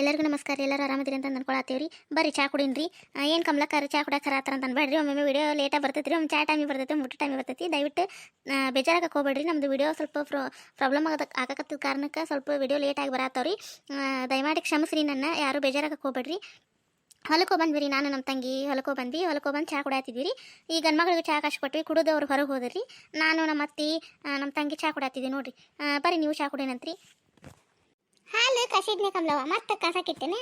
ಎಲ್ಲರಿಗೂ ನಮಸ್ಕಾರ ಎಲ್ಲರೂ ಆರಾಮದಿರಿ ಅಂತ ಅನ್ಕೊಳತ್ತೀವ್ರಿ ಬರ್ರಿ, ಚಾ ಕುಡಿನ್ರಿ. ಏನು ಕಮಲಕ್ಕಾರ ಚಾ ಕುಡಕ್ಕೆ ಹತ್ರ ಅಂತ ಅನ್ಬೇಡ್ರಿ. ಒಮ್ಮೆ ವಿಡಿಯೋ ಲೇಟಾಗಿ ಬರ್ತೈತಿ ರೀ ಒಮ್ಮೆ ಚಾ ಟೈಮಿಗೆ ಬರ್ತೈತಿ ಮುಟ್ಟ ಟೈಮಿಗೆ ಬರ್ತೈತಿ ದಯವಿಟ್ಟು ಬೇಜಾರಾಗಕ್ಕೆ ಹೋಗ್ಬೇಡ್ರಿ. ನಮ್ಮದು ವಿಡಿಯೋ ಸ್ವಲ್ಪ ಪ್ರಾಬ್ಲಮ್ ಆಗದ, ಆಗಕತ್ತಿದ ಕಾರಣಕ್ಕೆ ಸ್ವಲ್ಪ ವಿಡಿಯೋ ಲೇಟಾಗಿ ಬರತ್ತವ್ರಿ ದಯಮಾಡಿ ಕ್ಷಮಿಸ್ರಿ ನನ್ನ, ಯಾರು ಬೇಜಾರಾಗಕ್ಕೆ ಹೋಗ್ಬೇಡ್ರಿ. ಹೊಲಕ್ಕೆ ಬಂದ್ವಿ ನಾನು ನಮ್ಮ ತಂಗಿ ಹೊಲಕ್ಕೆ ಬಂದ್ವಿ. ಹೊಲಕ್ಕೆ ಬಂದು ಚಾ ಕುಡಿಯತ್ತಿದ್ವಿ ರೀ ಈ ಗಂಡ್ಮಗಳಿಗೆ ಚಾ ಕಾಶ್ ಕೊಟ್ವಿ, ಕುಡಿದು ಅವ್ರು ಹೊರಗೆ ಹೋದ್ರಿ. ನಾನು ನಮ್ಮ ಅತ್ತಿ ನಮ್ಮ ತಂಗಿ ಚಾ ಕುಡಿಯತ್ತಿದ್ವಿ ನೋಡಿರಿ. ಬರ್ರಿ, ನೀವು ಚಾ ಕುಡಿನಂತ್ರಿ. ಹಾಲು ಕಸಿದ್ನೆ ಕಮ್ಲವ ಮತ್ತೆ ಕಸಕ್ಕಿಟ್ಟೇನೆ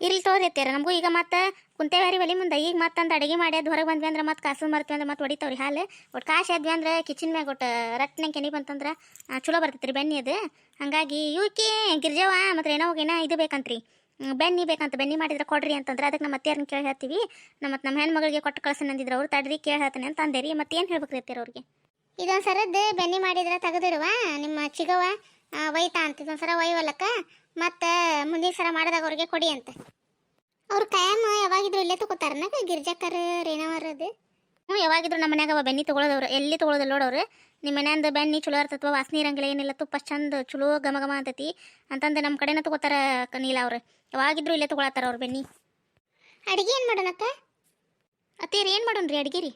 ಇರ್ಲಿ ತೋರಿ ಅತ್ಯಾರ ನಮಗೂ ಈಗ ಮತ್ತೆ ಕುಂತೇವಾರಿ ಒಲಿ ಮುಂದೆ ಈಗ ಮತ್ತಂದು ಅಡುಗೆ ಮಾಡಿ ಅದು ಹೊರಗೆ ಬಂದ್ವಿ ಅಂದ್ರೆ ಮತ್ತೆ ಕಾಸು ಮರ್ತೀವಿ ಅಂದ್ರೆ ಮತ್ತೆ ಹೊಡಿತಾವ್ರಿ ಹಾಲು. ಒಟ್ಟು ಕಾಸು ಎದ್ವಿ ಅಂದ್ರೆ ಕಿಚನ್ ಮ್ಯಾಗ ಒಟ್ಟು ರಟ್ಟನೆ ಕೆನಿ ಬಂತಂದ್ರೆ ಚಲೋ ಬರ್ತೈತ್ರಿ ಬೆನ್ನಿ ಅದು. ಹಾಗಾಗಿ ಇವಕ್ಕೆ ಗಿರ್ಜವ ಮತ್ತು ಏನೋ ಇದು ಬೇಕಂತ್ರಿ. ಬೆನ್ನಿ ಬೇಕಂತ ಬೆನ್ನಿ ಮಾಡಿದ್ರೆ ಕೊಡ್ರಿ ಅಂತಂದ್ರೆ ಅದಕ್ಕೆ ನಮ್ಮ ಅತ್ತೆಯವ್ರನ್ನ ಕೇಳಿ ಹೇಳ್ತೀವಿ. ನಮ್ಮ ಮತ್ತು ನಮ್ಮ ಹೆಣ್ಮಗಳಿಗೆ ಕೊಟ್ಟು ಕಳ್ಸನಂದಿದ್ರು ಅವ್ರು ತಡ್ರಿ ಕೇಳಿ ಹೇಳ್ತಾನೆ ಅಂತ ಅಂದೇರಿ. ಮತ್ತೆ ಏನು ಹೇಳ್ಬೇಕು ಅತ್ತೆಯವ್ರ ಅವ್ರಿಗೆ? ಇದೊಂದು ಸರದ್ದು ಬೆನ್ನಿ ಮಾಡಿದ್ರೆ ತೆಗೆದಿಡುವ? ನಿಮ್ಮ ಚಿಗವ ಆ, ಒಯ್ತಾ ಅಂತ ಇದೊಂದ್ಸರ ಒಯ್ವಲ್ಲಕ್ಕ? ಮತ್ತು ಮುಂದಿನ ಸರ ಮಾಡಿದಾಗ ಅವ್ರಿಗೆ ಕೊಡಿ ಅಂತ. ಅವ್ರು ಕಾಯಂ ಯಾವಾಗಿದ್ರು ಇಲ್ಲೇ ತಗೋತಾರ ಗಿರ್ಜಾಕರ್ ರೇಣವರದು ಹ್ಞೂ ಯಾವಾಗಿದ್ರು ನಮ್ಮ ಮನ್ಯಾಗ ಅವ ತಗೊಳೋದವ್ರು ಎಲ್ಲಿ ತೊಗೊಳೋದಿಲ್ಲ ನೋಡವ್ರು ನಿಮ್ಮ ಮನ್ಯಾಂದು ಬೆನ್ನಿ ಚಲೋ ಇರ್ತತ್ವ ವಾಸನೆ ಇರಂಗಿಲ್ಲ ಏನಿಲ್ಲ ತುಪ್ಪ ಚಂದ ಚಲೋ ಘಮ ಘಮ ಅಂತತಿ. ಅಂತಂದು ನಮ್ಮ ಕಡೆನ ತಗೋತಾರ ಕನೀಲ ನೀಲ ಅವ್ರು. ಯಾವಾಗಿದ್ರು ಇಲ್ಲೇ ತಗೊಳತ್ತಾರ ಅವ್ರು ಬೆನ್ನಿ. ಅಡಿಗೆ ಏನು ಮಾಡೋಣಕ್ಕ? ಅತ್ತೇರಿ ಏನು ಮಾಡೋಣ್ರಿ ಅಡಿಗೆ ರೀ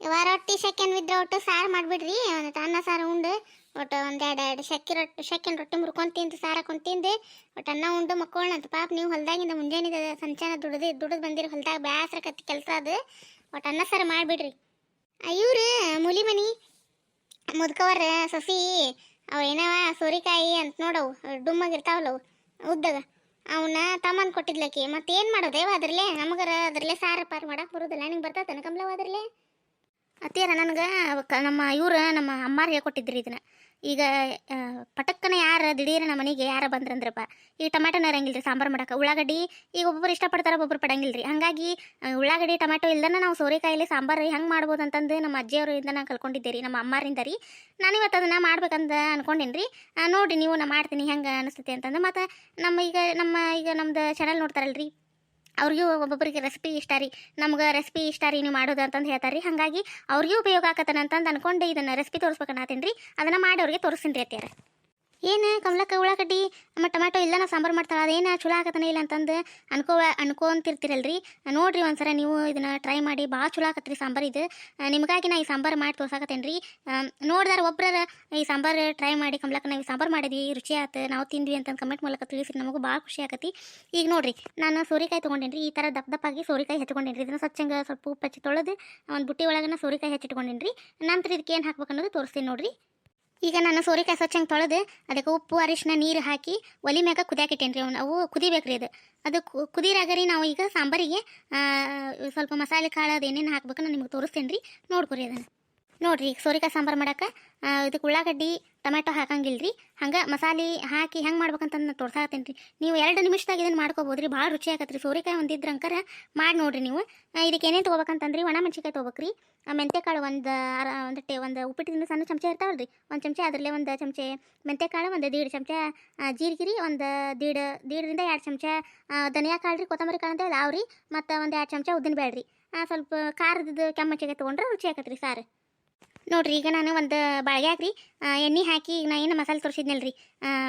ಯಾವ ರೊಟ್ಟಿ ಸೆಕೆಂಡ್ ಇದ್ರೆ ಒಟ್ಟು ಸಾರು ಮಾಡಿಬಿಡ್ರಿ. ಒಂದು ಅನ್ನ, ಸಾರು, ಉಂಡು, ಒಟ್ಟು ಒಂದು ಎರಡು ಎರಡು ಸೆಕೆ ರೊಟ್ಟಿ ಸೆಕೆಂಡ್ ರೊಟ್ಟಿ ಮುರ್ಕೊಂಡು ತಿಂದು ಸಾರು ಹಾಕೊಂಡು ತಿಂದು ಒಟ್ಟು ಅನ್ನ, ಉಂಡು ಮಕ್ಕೊಳ್ಳಂತ ಪಾಪ ನೀವು ಹೊಲ್ದಾಗಿಂದ ಮುಂಜಾನೆ ಸಂಚಾನ ದುಡ್ದು ದುಡ್ದು ಬಂದಿರಿ ಹೊಲ್ದಾಗ ಬ್ಯಾಸ್ರ ಕತ್ತಿ ಕೆಲಸ ಅದು. ಒಟ್ಟು ಅನ್ನ, ಸಾರು ಮಾಡಿಬಿಡ್ರಿ. ಇವ್ರು ಮುಲಿ ಮನಿ ಮುದ್ಕವರ ಸೊಸಿ, ಅವ ಏನವ ಸೋರಿಕಾಯಿ ಅಂತ ನೋಡವು ಡುಮ್ಮಾಗಿರ್ತಾವಲ್ಲ ಅವು ಉದ್ದಾಗ. ಅವನ್ನ ತಮ್ಮನ್ ಕೊಟ್ಟಿದ್ಲಕ್ಕಿ ಮತ್ತೇನು ಮಾಡೋದೇವ ಅದ್ರಲ್ಲೇ, ನಮಗರ ಅದ್ರಲ್ಲೇ ಸಾರು ಪಾರು ಮಾಡಕ್ಕೆ ಬರೋದಿಲ್ಲ. ನಿಂಗೆ ಬರ್ತೈತೆ ಕಮಲವ ಅದ್ರಲ್ಲೇ? ಅತ್ತೀರ ನನಗೆ ನಮ್ಮ ಇವ್ರು ನಮ್ಮ ಅಮ್ಮಾರಿಗೆ ಕೊಟ್ಟಿದ್ರಿ ಇದನ್ನ. ಈಗ ಪಟಕ್ಕನ ಯಾರು ದಿಢೀರ ನಮ್ಮ ಮನೆಗೆ ಯಾರ ಬಂದ್ರಂದ್ರಪ್ಪ ಈ ಟೊಮ್ಯಾಟೋನ ಇರಂಗಿಲ್ರಿ ರೀ ಸಾಂಬಾರು ಮಾಡಕ್ಕೆ. ಉಳ್ಳಾಗಡ್ಡಿ ಈಗ ಒಬ್ಬೊಬ್ರು ಇಷ್ಟಪಡ್ತಾರೆ, ಒಬ್ಬೊಬ್ರು ಪಡಂಗಿಲ್ಲ ರೀ ಹಾಗಾಗಿ ಉಳ್ಳಾಗಡ್ಡಿ, ಟೊಮ್ಯಾಟೊ ಇಲ್ದನ ನಾವು ಸೋರೆಕಾಯಿಲಿ ಸಾಂಬಾರು ಹೆಂಗೆ ಮಾಡ್ಬೋದು ಅಂತಂದು ನಮ್ಮ ಅಜ್ಜಿಯವರಿಂದ ನಾನು ಕಲ್ಕೊಂಡಿದ್ದೆ ರೀ, ನಮ್ಮ ಅಮ್ಮಾರಿಂದ ರೀ. ನಾನು ಇವತ್ತು ಅದನ್ನು ಮಾಡ್ಬೇಕಂತ ಅನ್ಕೊಂಡೇನಿ ರೀ. ನೋಡಿರಿ ನೀವು ನಾ ಮಾಡ್ತೀನಿ, ಹೆಂಗೆ ಅನಿಸ್ತೈತಿ ಅಂತಂದು. ಮತ್ತು ನಮ್ಮ ಈಗ ನಮ್ಮ ಈಗ ನಮ್ದು ಚಾನಲ್ ನೋಡ್ತಾರಲ್ರಿ ಅವ್ರಿಗೂ ಒಬ್ಬೊಬ್ಬರಿಗೆ ರೆಸಿಪಿ ಇಷ್ಟ ರೀ. ನಮ್ಗೆ ರೆಸಿಪಿ ಇಷ್ಟ ರೀ, ನೀವು ಮಾಡೋದು ಅಂತಂದು ಹೇಳ್ತಾರೆ ರೀ. ಹಾಗಾಗಿ ಅವ್ರಿಗೂ ಉಪಯೋಗ ಆಕತ್ತನ ಅಂತಂದು ಅನ್ಕೊಂಡು ಇದನ್ನು ರೆಸಿಪಿ ತೋರಿಸ್ಬೇಕನ್ನತ್ತೀನಿ ರೀ. ಅದನ್ನು ಮಾಡಿ ಅವ್ರಿಗೆ ತೋರಿಸ್ತೀನಿ ರೀ ಅತ್ಯಾರ ಏನು ಕಮಲಕ್ಕ ಉಳ್ಳಾಗಡ್ಡಿ, ನಮ್ಮ ಟೊಮ್ಯಾಟೊ ಇಲ್ಲ ನಾ ಸಾಂಬಾರು ಮಾಡ್ತಾಳೆ, ಅದೇನು ಚಲೋ ಆಗತ್ತಾನೆ ಇಲ್ಲ ಅಂತಂದು ಅನ್ಕೋ, ಅನ್ಕೊಂತಿರ್ತೀರಲ್ರಿ. ನೋಡ್ರಿ ಒಂದ್ಸಲ ನೀವು ಇದನ್ನ ಟ್ರೈ ಮಾಡಿ, ಭಾಳ ಚಲೋ ಆಗತ್ರಿ ಸಾಂಬಾರು ಇದು. ನಿಮಗಾಗಿ ನಾ ಈ ಸಾಂಬಾರು ಮಾಡಿ ತೋರ್ಸಾಕತ್ತೇನೆ ರೀ ನೋಡ್ದಾರ ಒಬ್ಬರ ಈ ಸಾಂಬಾರು ಟ್ರೈ ಮಾಡಿ, ಕಮಲಕ್ಕ ನಾವು ಈ ಸಾಂಬಾರು ಮಾಡಿದ್ವಿ, ರುಚಿ ಆಯ್ತು ನಾವು ತಿಂದ್ವಿ ಅಂತ ಕಮೆಂಟ್ ಮೂಲಕ ತಿಳಿಸಿ ನಮಗೂ ಭಾಳ ಖುಷಿ ಆಗತ್ತಿ ಈಗ ನೋಡ್ರಿ, ನಾನು ಸೋರಿಕಾಯಿ ತೊಗೊಂಡೇನಿ ರೀ ಈ ಥರ ದಪ್ಪ ದಪ್ಪಾಗಿ ಸೋರಿಕಾಯಿ ಹೆಚ್ಚಿಕೊಂಡೇನಿ ರೀ ಇದನ್ನು ಸ್ವಚ್ಛಂಗೆ ಸ್ವಲ್ಪ ಉಪ್ಪು ಹಚ್ಚಿ ತೊಳೆದು, ಒಂದು ಬುಟ್ಟಿ ಒಳಗನ ಸೋರಿಕಾಯಿ ಹೆಚ್ಚಿಟ್ಕೊಂಡೇನಿ ರೀ ನಂತರ ಇದಕ್ಕೆ ಏನು ಹಾಕ್ಬೇಕು ಅನ್ನೋದು ತೋರಿಸ್ತೀನಿ ನೋಡ್ರಿ. ಈಗ ನಾನು ಸೋರಿಕಾಯಿ ಸ್ವಚ್ಛಂಗೆ ತೊಳೆದು ಅದಕ್ಕೆ ಉಪ್ಪು ಅರಿಶಿನ ನೀರು ಹಾಕಿ ಒಲಿ ಮ್ಯಾಗ ಕುದಿಯಾಕಿಟ್ಟೇನೆ ರೀ ಅವು ಕುದಿಬೇಕು ಕುದಿಬೇಕ್ರಿ ಅದು. ಅದು ಕುದಿರಾಗ ರೀ ನಾವು ಈಗ ಸಾಂಬಾರಿಗೆ ಸ್ವಲ್ಪ ಮಸಾಲೆ ಕಾಳು ಅದು ಏನೇನು ಹಾಕ್ಬೇಕು ನಾನು ನಿಮ್ಗೆ ತೋರಿಸ್ತೇನೆ ರೀ ನೋಡ್ಕೊರಿ ಅದನ್ನು. ನೋಡಿರಿ ಈಗ ಸೋರೆಕಾಯಿ ಸಾಂಬಾರು ಮಾಡೋಕೆ ಇದಕ್ಕೆ ಉಳ್ಳಾಗಡ್ಡಿ ಟೊಮೆಟೊ ಹಾಕಂಗಿಲ್ರಿ. ರೀ ಹಂಗೆ ಮಸಾಲೆ ಹಾಕಿ ಹೆಂಗೆ ಮಾಡ್ಬೇಕಂತ ತೋರ್ಸಾಕತ್ತೇನೆ ರೀ ನೀವು ಎರಡು ನಿಮಿಷದಾಗ ಇದನ್ನು ಮಾಡ್ಕೋಬೋದು ರೀ ಭಾಳ ರುಚಿ ಆಗತ್ತೆ ರೀ ಸೋರೆಕಾಯಿ ಒಂದಿದ್ರ ಅಂಕರ ಮಾಡಿ ನೋಡಿರಿ ನೀವು. ಇದಕ್ಕೆ ಏನೇನು ತೊಗೋಬೇಕಂತಂದ್ರಿ, ಒಣ ಮೆಣಸಿಕಾಯಿ ತೊಗೋಬೇಕ್ರಿ. ಮೆಂತೆಕಾಳು ಒಂದು, ಅರ, ಒಂದು ಟೇ, ಒಂದು ಉಪ್ಪಿಟ್ಟಿನ ಸಣ್ಣ ಚಮಚ ಇರ್ತಾವಲ್ಲ ರೀ ಒಂದು ಚಮಚ ಅದರಲ್ಲೇ ಒಂದು ಚಮಚೆ ಮೆಂತೆಕಾಳು ಒಂದು ದೀಡ್ ಚಮಚ ಜೀರಿಗೆ ರೀ ಒಂದು ದೀಡ್, ದೀಡರಿಂದ ಎರಡು ಚಮಚ ಧನಿಯಾ ಕಾಳು ರೀ ಕೊತ್ತಂಬರಿ ಕಾಳು ಅಂತ ಹೇಳಿ ಅವ್ರಿ ರೀ ಮತ್ತು ಒಂದು ಎರಡು ಚಮಚ ಉದ್ದಿನ ಬೇಡ್ರಿ ರೀ ಸ್ವಲ್ಪ ಖಾರದ್ದು ಕೆಮ್ಮಚ್ಚಿಗೆ ತೊಗೊಂಡ್ರೆ ರುಚಿ ಆಗತ್ತೆ ರೀ ಸಾರು. ನೋಡ್ರಿ, ಈಗ ನಾನು ಒಂದು ಬಾಳ್ಗ್ಯಾಗ ರೀ ಎಣ್ಣೆ ಹಾಕಿ ಈಗ ನಾ ಏನು ಮಸಾಲೆ ತೋರಿಸಿದ್ನಲ್ಲ ರೀ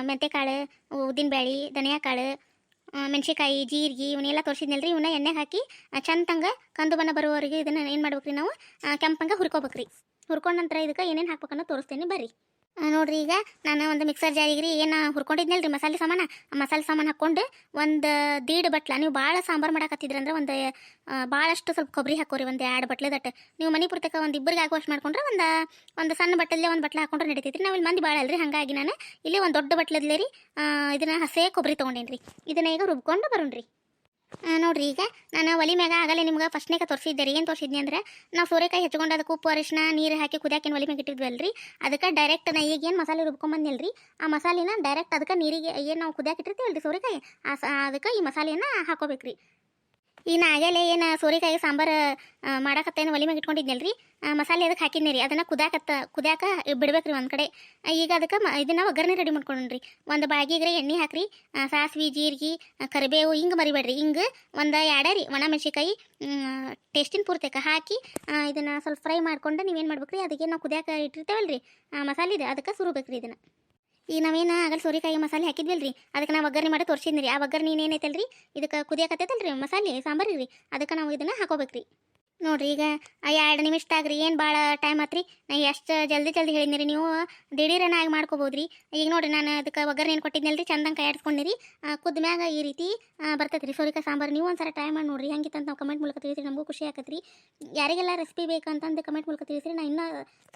ಮೆಂತೆಕಾಳು ಉದ್ದಿನಬೇಳೆ ಧನಿಯಾಕಾಳು ಮೆಣಸಿಕಾಯಿ ಜೀರಿಗೆ ಇವನ್ನೆಲ್ಲ ತೋರಿಸಿದ್ನಲ್ಲ ರೀ ಇವನ್ನ ಎಣ್ಣೆ ಹಾಕಿ ಚಂದ ತಂಗ ಕಂದು ಬಣ್ಣ ಬರುವವರೆಗೆ ಇದನ್ನು ಏನು ಮಾಡ್ಬೇಕು ರೀ ನಾವು ಕೆಂಪಂಗೆ ಹುರ್ಕೋಬೇಕು ರೀ ಹುರ್ಕೊಂಡ ನಂತರ ಇದಕ್ಕೆ ಏನೇನು ಹಾಕ್ಬೇಕನ್ನೋ ತೋರಿಸ್ತೇನೆ, ಬರ್ರಿ. ನೋಡ್ರಿ ಈಗ ನಾನು ಒಂದು ಮಿಕ್ಸರ್ ಜಾರಿಗೆ ರೀ ಏನು ಹುರ್ಕೊಂಡಿದ್ನಲ್ರಿ ಮಸಾಲೆ ಸಾಮಾನು? ಮಸಾಲೆ ಸಾಮಾನು ಹಾಕ್ಕೊಂಡು ಒಂದು ದೀಡ್ ಬಟ್ಲ, ನೀವು ಭಾಳ ಸಾಂಬಾರು ಮಾಡಕತ್ತಿದ್ರಂದ್ರೆ ಒಂದು ಭಾಳಷ್ಟು ಸ್ವಲ್ಪ ಕೊಬ್ಬರಿ ಹಾಕೋರಿ, ಒಂದು ಎರಡು ಬಟ್ಲದಟ್ಟು ನೀವು ಮನೆ ಪುರ್ತಕ ಒಂದು ಇಬ್ಬರಿಗೆ ಆಗುವಷ್ಟು ಮಾಡ್ಕೊಂಡ್ರೆ ಒಂದು ಒಂದು ಸಣ್ಣ ಬಟ್ಟಲೇ ಒಂದು ಬಟ್ಲ ಹಾಕೊಂಡ್ರೆ ನಡೀತೈತಿ ಇಲ್ಲಿ ಮಂದಿ ಭಾಳ ಅಲ್ರಿ, ಹಾಗಾಗಿ ನಾನು ಇಲ್ಲಿ ಒಂದು ದೊಡ್ಡ ಬಟ್ಲದ್ಲೇ ರೀ ಇದನ್ನ ಹಸೇ ಕೊಬ್ಬರಿ ತೊಗೊಂಡೇನಿ ರೀ ಇದನ್ನ ಈಗ ರುಬ್ಕೊಂಡು ಬರೋಣ್ರಿ. ನೋಡ್ರಿ ಈಗ ನಾನು ಒಲಿ ಮ್ಯಾಗ ಆಗಲೇ ನಿಮ್ಗೆ ಕ ತೋರಿಸಿದ್ದೆ ರೀ. ಏನು ತೋರಿಸಿದ್ನಿ ಅಂದ್ರೆ, ನಾವು ಸೋರೆಕಾಯಿ ಹೆಚ್ಕೊಂಡು ಅದಕ್ಕೆ ಉಪ್ಪು ಅರಿಶಿನ ನೀರು ಹಾಕಿ ಕುದಿಯಾಕಿನ ಒಲಿ ಮ್ಯಾಗ ಇಟ್ಟಿದ್ವಲ್ರಿ. ಅದಕ್ಕೆ ಡೈರೆಕ್ಟ್ ನಾ ಈಗ ಏನು ಮಸಾಲೆ ರೀ ಆ ಮಸಾಲೆನ ಡೈರೆಕ್ಟ್ ಅದಕ್ಕೆ ನೀರಿಗೆ ಏನು ನಾವು ಕುದಿಯಾಕಿಟ್ಟಿರ್ತೀವಲ್ರಿ ಸೋರೆಕಾಯಿ ಆ ಅದಕ್ಕೆ ಈ ಮಸಾಲೆನ ಹಾಕೋಬೇಕ್ರಿ. ಈಗ ನಾ ಆಗಲೇ ಏನು ಸೋರೆಕಾಯಿ ಸಾಂಬಾರು ಮಾಡಕತ್ತೇನು ಒಲಿ ಮ್ಯಾಗ ಇಟ್ಕೊಂಡಿದ್ನಲ್ರಿ? ಮಸಾಲೆ ಅದಕ್ಕೆ ಹಾಕಿದ್ನಿ ರೀ ಅದನ್ನು ಕುದಾಕತ್ತ ಕುದ್ಯಾಕ ಬಿಡ್ಬೇಕ್ರಿ ಒಂದು ಕಡೆ. ಈಗ ಅದಕ್ಕೆ ಮ, ಇದನ್ನ ಒಗ್ಗರಣೆ ರೆಡಿ ಮಾಡ್ಕೊಂಡ್ರಿ ಒಂದು ಬಾಗಿಗ್ರೆ ಎಣ್ಣೆ ಹಾಕ್ರಿ ಸಾಸ್ವಿ, ಜೀರಿಗೆ ಕರಿಬೇವು ಹಿಂಗೆ ಮರಿಬೇಡ್ರಿ. ಹಿಂಗೆ ಒಂದು ರೀ ಒಣ ಮೆಣಸಿಕಾಯಿ ಟೇಸ್ಟಿನ ಪೂರ್ತಿಕ ಹಾಕಿ ಇದನ್ನು ಸ್ವಲ್ಪ ಫ್ರೈ ಮಾಡ್ಕೊಂಡು ನೀವೇನು ಮಾಡ್ಬೇಕ್ರಿ, ಅದಕ್ಕೆ ನಾವು ಕುದಿಯಾಕ ಆ, ಮಸಾಲೆ ಇದೆ, ಅದಕ್ಕೆ ಸುರುಬೇಕ್ರಿ ಇದನ್ನು. ಈಗ ನಾವೇನು ಆಗಲ್ ಸೋರಿಕಾಯಿ ಮಸಾಲೆ ಹಾಕಿದ್ವಿಲ್ರಿ? ಅದಕ್ಕೆ ನಾವು ಒಗ್ಗರಣೆ ಮಾಡಿ ತೋರಿಸಿದ್ನಿ ರೀ. ಆ ಒಗ್ಗರಣೆ ಏನೈತಲ್ರಿ ಇದಕ್ಕೆ ಕುದಿಯಕತ್ತೈತಲ್ರಿ ಮಸಾಲೆ ಸಾಂಬಾರಿಗೆ ರೀ ಅದಕ್ಕೆ ನಾವು ಇದನ್ನು ಹಾಕೋಬೇಕ್ರಿ. ನೋಡ್ರಿ, ಈಗ ಎರಡು ನಿಮಿಷ ರೀ ಏನು ಭಾಳ ಟೈಮ್ ಆತ್ರಿ? ನಾ ಎಷ್ಟು ಜಲ್ದಿ ಜಲ್ದಿ ಹೇಳಿದ್ನಿರಿ ನೀವು. ದಿಢೀರನ ಆಗಿ ಮಾಡ್ಕೋಬೋದ್ರಿ? ಈಗ ನೋಡ್ರಿ, ನಾನು ಅದಕ್ಕೆ ಒಗ್ಗರಣೆ ಏನು ಕೊಟ್ಟಿದ್ನಲ್ರಿ? ಚಂದಂಗೆ ಕೈ ಆಡಿಸ್ಕೊಂಡಿರಿ ಕುದ್ಮ್ಯಾಗ ಈ ರೀತಿ ಬರ್ತೈತೆ ರೀ ಸೋರಿಕಾಯಿ ಸಾಂಬಾರು. ನೀವು ಒಂದ್ಸಲ ಟ್ರೈ ಮಾಡಿ ನೋಡ್ರಿ ಹೆಂಗಿತ್ತಂತ ನಾವು ಕಮೆಂಟ್ ಮೂಲಕ ತಿಳಿಸ್ರಿ, ನಮಗೂ ಖುಷಿ ಆಕತ್ರಿ. ಯಾರಿಗೆಲ್ಲ ರೆಸಿಪಿ ಬೇಕಂತಂದು ಕಮೆಂಟ್ ಮೂಲಕ ತಿಳಿಸ್ರಿ. ನಾ ಇನ್ನೂ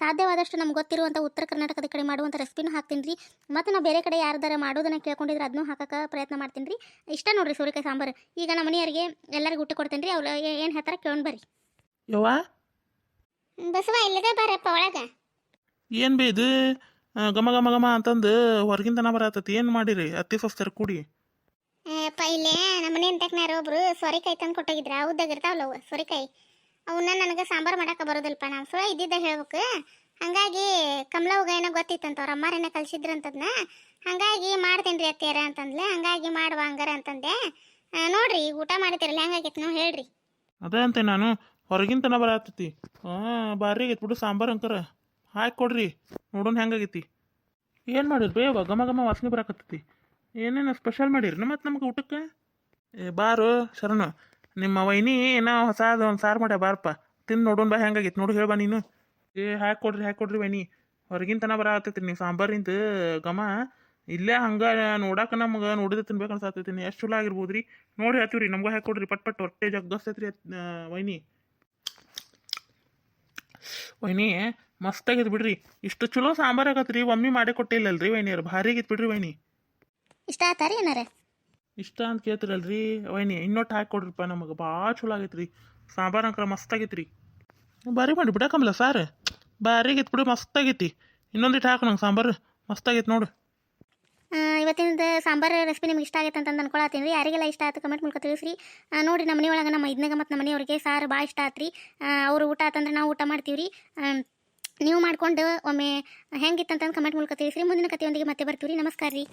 ಸಾಧ್ಯವಾದಷ್ಟು ನಮ್ಗೆ ಗೊತ್ತಿರುವಂಥ ಉತ್ತರ ಕರ್ನಾಟಕದ ಕಡೆ ಮಾಡುವಂಥ ರೆಸಿಪಿನೂ ಹಾಕ್ತೀನಿ ರೀ ಮತ್ತು ನಾವು ಬೇರೆ ಕಡೆ ಯಾರ್ದಾರ ಮಾಡೋದನ್ನು ಕೇಳ್ಕೊಂಡಿದ್ರೆ ಅದನ್ನೂ ಹಾಕಕ್ಕೆ ಪ್ರಯತ್ನ ಮಾಡ್ತೀನಿ ರೀ ಇಷ್ಟ ನೋಡ್ರಿ ಸೋರಿಕಾಯಿ ಸಾಂಬಾರು. ಈಗ ನಮ್ಮ ಮನೆಯವರಿಗೆ ಎಲ್ಲರಿಗೂ ಊಟ ಕೊಡ್ತೇನೆ ರೀ ಅವ್ರು ಏನು ಹೇಳ್ತಾರೆ ಕೇಳೋಣ ಬರ್ರಿ. ಯವ್ವ? ಬಸವ ಇಲ್ಲದೆ ಬಾರಪ್ಪ ಒಳಗೆ. ಏನು ಬೇ ಇದು? ಆ, ಘಮ ಘಮ ಘಮ ಅಂತಂದು ಹೊರಗಿಂದನ ಬರತ್ತತಿ ಏನು ಮಾಡಿರಿ? ಅತ್ತಿ ಸಸ್ತಾರ ಕೂಡಿ. ಅಪ್ಪ ಇಲ್ಲೇ ನಮ್ಮ ಮನೆ ಅಂತಕ್ನಾರ ಒಬ್ರು ಸೊರಿಕಾಯಿ ತಂದು ಕೊಟ್ಟೋಗಿದ್ರ. ಉದ್ದಾಗ ಇರ್ತಾವಲ್ಲ ಅವು ಸೊರಿಕಾಯಿ. ಅವನ್ನ ನನಗೆ ಸಾಂಬಾರು ಮಾಡಕ್ಕೆ ಬರೋದಿಲ್ಪ ನಾವು. ಸುಳ ಇದ್ದಿದ್ದ ಹೇಳ್ಬೇಕು. ಹಂಗಾಗಿ ಕಮಲವ್ಗ ಏನೋ ಗೊತ್ತಿತ್ತಂತ ಅವ್ರ ಅಮ್ಮಾರೇನ ಕಲ್ಸಿದ್ರಂತದ್ನ ಹಂಗಾಗಿ ಮಾಡ್ತೇನೆ ರೀ ಅತ್ತಿಯಾರ ಅಂತಂದ್ಲೆ. ಹಂಗಾಗಿ ಮಾಡುವ ಹಂಗಾರ ಅಂತಂದೆ. ಆ, ನೋಡ್ರಿ ಈಗ ಊಟ ಮಾಡ್ತೀರಲ್ಲ ಹಂಗಾಗಿತ್ತು ನೀವು ಹೇಳ್ರಿ. ಅದೇ ಅಂತೆ ನಾನು. ಹೊರಗಿಂತನ ಬರತ್ತತಿ ಹಾಂ ಭಾರಿ ಆಗೈತಿ ಬಿಡು ಸಾಂಬಾರು ಅಂಕರ. ಹಾಕಿ ಕೊಡ್ರಿ. ನೋಡೋಣ ಹೆಂಗಾಗೈತಿ ಏನು ಮಾಡಿರಿ ಬೇವ ಘಮ ಘಮ ವಾಸನೆ ಬರಾಕತ್ತೈತಿ. ಏನೇನು ಸ್ಪೆಷಲ್ ಮಾಡಿರಿ ಮತ್ತು ನಮ್ಗೆ ಊಟಕ್ಕೆ? ಏ, ಬಾರು, ಶರಣ. ನಿಮ್ಮ ವೈನಿ ಏನೋ ಹೊಸಾದ ಒಂದು ಸಾರು ಮಾಡ್ಯ ಬಾರಪ್ಪ. ತಿಂದು ನೋಡೋಣ ಬಾ ಹೆಂಗಾಗೈತಿ ನೋಡು ಹೇಳ್ಬಾ ನೀನು. ಏ, ಹಾಕಿ ಕೊಡ್ರಿ ಹಾಕಿ ಕೊಡ್ರಿ ವೈನಿ. ಹೊರಗಿಂತನ ಬರಾಕತ್ತೈತಿ ನೀವು ಸಾಂಬಾರಿಂದ ಘಮ. ಇಲ್ಲೇ ಹಂಗೆ ನೋಡಾಕ ನಮ್ಗೆ ನೋಡಿದ ತಿನ್ಬೇಕು ಅನ್ಸಾತೈತಿ ಎಷ್ಟು ಚಲೋ ಆಗಿರ್ಬೋದು ರೀ ನೋಡಿ ಹೇಳ್ತೀವಿ ರೀ ನಮ್ಗೆ ಹಾಕಿ ಕೊಡ್ರಿ. ಪಟ್ ಪಟ್ ಹೊಟ್ಟೆ ಜಗ್ಗಸ್ತೈತಿ ವೈನಿ. ವೈನಿ ಮಸ್ತಾಗೈತಿ ಬಿಡ್ರಿ. ಇಷ್ಟು ಚಲೋ ಸಾಂಬಾರ್ ಆಗತ್ರಿ ಒಮ್ಮೆ ಮಾಡಿ ಕೊಟ್ಟಿಲ್ಲಲ್ರಿ ವೈನಿಯರ್ ಭಾರಿ ಆಗೈತಿ ಬಿಡ್ರಿ ವೈನಿ. ಇಷ್ಟ ಆತಾರಿ ಏನಾರ? ಇಷ್ಟ ಅಂತ ಕೇಳ್ತಿರಲ್ರಿ ವೈನಿ ಇನ್ನೊಟ್ಟು ಹಾಕಿ ಕೊಡ್ರಿಪ್ಪ ನಮಗೆ. ಭಾಳ ಚಲೋ ಆಗೈತ್ರಿ. ಸಾಂಬಾರ್ ಅಂಕರ ಮಸ್ತಾಗೈತ್ರಿ ರೀ ಭಾರಿ ಮಾಡಿ ಬಿಡಕಂಬಲ್ಲ ಸಾರು. ಭಾರಿ ಆಗೈತಿ ಬಿಡು ಮಸ್ತಾಗೈತಿ ಇನ್ನೊಂದಿಟ್ಟು ಹಾಕು ನಂಗೆ ಸಾಂಬಾರು. ಮಸ್ತಾಗೈತಿ ನೋಡು. ಆ, ಇವತ್ತಿನ ಸಾಂಬಾರು ರೆಸಿಪಿ ನಿಮ್ಗೆ ಇಷ್ಟ ಆಗೈತೆ ಅಂತ ಅನ್ಕೊಳತ್ತೀನಿ ರೀ. ಯಾರಿಗೆಲ್ಲ ಇಷ್ಟ ಆಯ್ತು ಕಮೆಂಟ್ ಮೂಲಕ ತಿಳಿಸ್ರಿ. ನೋಡ್ರಿ ನಮ್ಮ ಮನೆಯೊಳಗೆ ನಮ್ಮ ಇದನ್ನಾಗ ಮತ್ತು ನಮ್ಮ ಮನೆಯವ್ರಿಗೆ ಸಾರು ಭಾಳ ಇಷ್ಟ ಆತ್ರಿ. ಅವರು ಊಟ ಆತಂದ್ರೆ ನಾವು ಊಟ ಮಾಡ್ತೀವಿ ರೀ ನೀವು ಮಾಡ್ಕೊಂಡು ಒಮ್ಮೆ ಹೆಂಗಿತ್ತಂತಂದು ಕಮೆಂಟ್ ಮೂಲಕ ತಿಳಿಸ್ರಿ. ಮುಂದಿನ ಕಥೆಯೊಂದಿಗೆ ಮತ್ತೆ ಬರ್ತೀವಿ ರೀ ನಮಸ್ಕಾರ ರೀ.